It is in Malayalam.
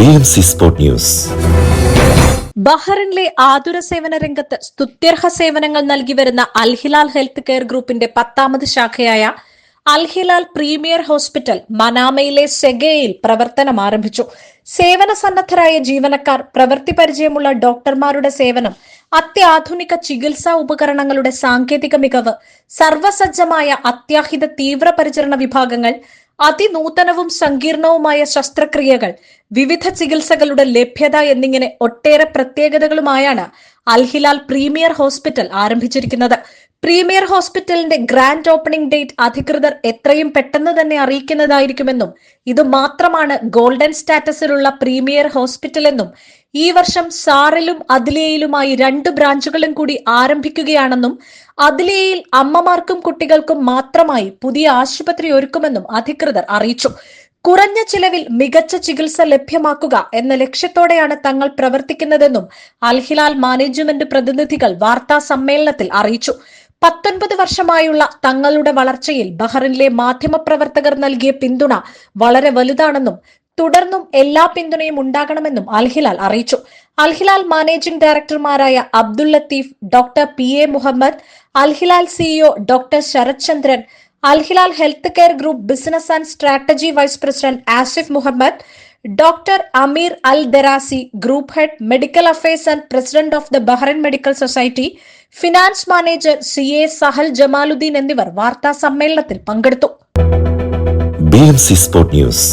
ബി ന്യൂസ് ബഹ്റിനിലെ ആതുര സേവന രംഗത്ത് സ്തുത്യർഹ സേവനങ്ങൾ നൽകി വരുന്ന അൽഹിലാൽ ഹെൽത്ത് കെയർ ഗ്രൂപ്പിന്റെ പത്താമത് ശാഖയായ അൽഹിലാൽ പ്രീമിയർ ഹോസ്പിറ്റൽ മനാമയിലെ സെഗയിൽ പ്രവർത്തനം ആരംഭിച്ചു. സേവന സന്നദ്ധരായ ജീവനക്കാർ പ്രവൃത്തി പരിചയമുള്ള ഡോക്ടർമാരുടെ സേവനം അത്യാധുനിക ചികിത്സാ ഉപകരണങ്ങളുടെ സാങ്കേതിക മികവ് സർവസജ്ജമായ അത്യാഹിത തീവ്രപരിചരണ വിഭാഗങ്ങൾ അതിനൂതനവും സങ്കീർണവുമായ ശസ്ത്രക്രിയകൾ വിവിധ ചികിത്സകളുടെ ലഭ്യത എന്നിങ്ങനെ ഒട്ടേറെ പ്രത്യേകതകളുമായാണ് അൽഹിലാൽ പ്രീമിയർ ഹോസ്പിറ്റൽ ആരംഭിച്ചിരിക്കുന്നത്. പ്രീമിയർ ഹോസ്പിറ്റലിന്റെ ഗ്രാൻഡ് ഓപ്പണിംഗ് ഡേറ്റ് അധികൃതർ എത്രയും പെട്ടെന്ന് തന്നെ അറിയിക്കുന്നതായിരിക്കുമെന്നും ഇത് മാത്രമാണ് ഗോൾഡൻ സ്റ്റാറ്റസിലുള്ള പ്രീമിയർ ഹോസ്പിറ്റൽ എന്നും ഈ വർഷം സാറിലും അതിലേയിലുമായി രണ്ട് ബ്രാഞ്ചുകളും കൂടി ആരംഭിക്കുകയാണെന്നും അതിലേയിൽ അമ്മമാർക്കും കുട്ടികൾക്കും മാത്രമായി പുതിയ ആശുപത്രി ഒരുക്കുമെന്നും അധികൃതർ അറിയിച്ചു. കുറഞ്ഞ ചിലവിൽ മികച്ച ചികിത്സ ലഭ്യമാക്കുക എന്ന ലക്ഷ്യത്തോടെയാണ് തങ്ങൾ പ്രവർത്തിക്കുന്നതെന്നും അൽഹിലാൽ മാനേജ്മെന്റ് പ്രതിനിധികൾ വാർത്താ സമ്മേളനത്തിൽ അറിയിച്ചു. പത്തൊൻപത് വർഷമായുള്ള തങ്ങളുടെ വളർച്ചയിൽ ബഹ്റിനിലെ മാധ്യമപ്രവർത്തകർ നൽകിയ പിന്തുണ വളരെ വലുതാണെന്നും തുടർന്നും എല്ലാ പിന്തുണയും ഉണ്ടാകണമെന്നും അൽഹിലാൽ അറിയിച്ചു. Al Hilal managing ഡയറക്ടർമാരായ Abdul Latheef doctor P A Muhammad Al Hilal CEO doctor Sarath Chandran Al Hilal health care group business and strategy vice president Asif Muhammad doctor Ameer Al Darazi group head medical affairs and president of the Bahrain medical society finance manager C A Sahal Jamaluddin എന്നിവർ വാർത്താ സമ്മേളനത്തിൽ പങ്കെടുത്തു. B news.